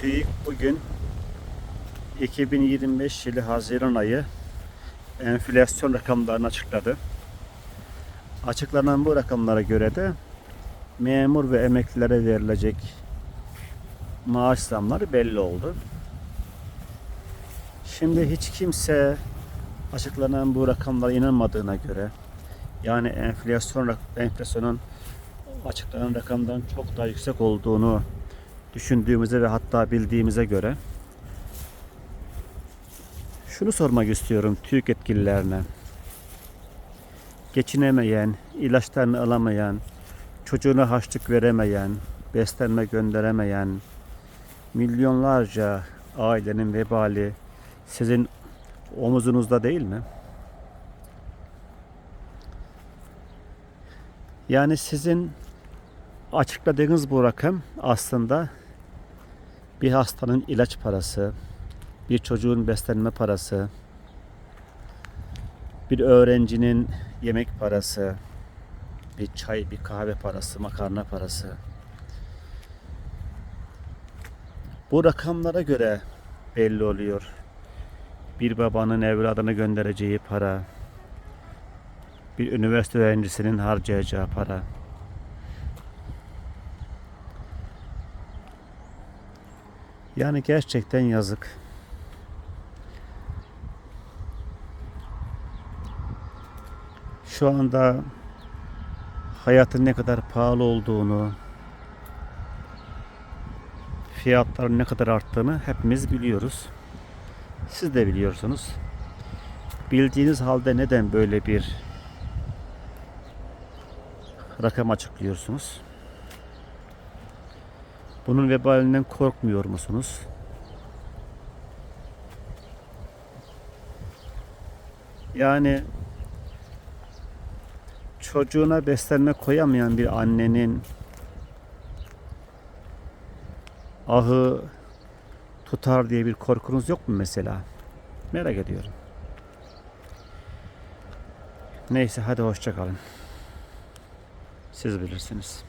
TÜİK bugün 2025 yılı Haziran ayı enflasyon rakamlarını açıkladı. Açıklanan bu rakamlara göre de memur ve emeklilere verilecek maaş zamları belli oldu. Şimdi hiç kimse açıklanan bu rakamlara inanmadığına göre yani enflasyon enflasyonun açıklanan rakamdan çok daha yüksek olduğunu düşündüğümüze ve hatta bildiğimize göre şunu sormak istiyorum TÜİK yetkililerine. Geçinemeyen, ilaçlarını alamayan, çocuğuna harçlık veremeyen, beslenme gönderemeyen milyonlarca ailenin vebali sizin omuzunuzda değil mi? Yani sizin açıkladığınız bu rakam aslında bir hastanın ilaç parası, bir çocuğun beslenme parası, bir öğrencinin yemek parası, bir çay, bir kahve parası, makarna parası. Bu rakamlara göre belli oluyor. Bir babanın evladına göndereceği para, bir üniversite öğrencisinin harcayacağı para. Yani gerçekten yazık. Şu anda hayatın ne kadar pahalı olduğunu, fiyatların ne kadar arttığını hepimiz biliyoruz. Siz de biliyorsunuz. Bildiğiniz halde neden böyle bir rakam açıklıyorsunuz? Bunun vebalinden korkmuyor musunuz? Yani çocuğuna beslenme koyamayan bir annenin ahı tutar diye bir korkunuz yok mu mesela? Merak ediyorum. Neyse hadi hoşça kalın. Siz bilirsiniz.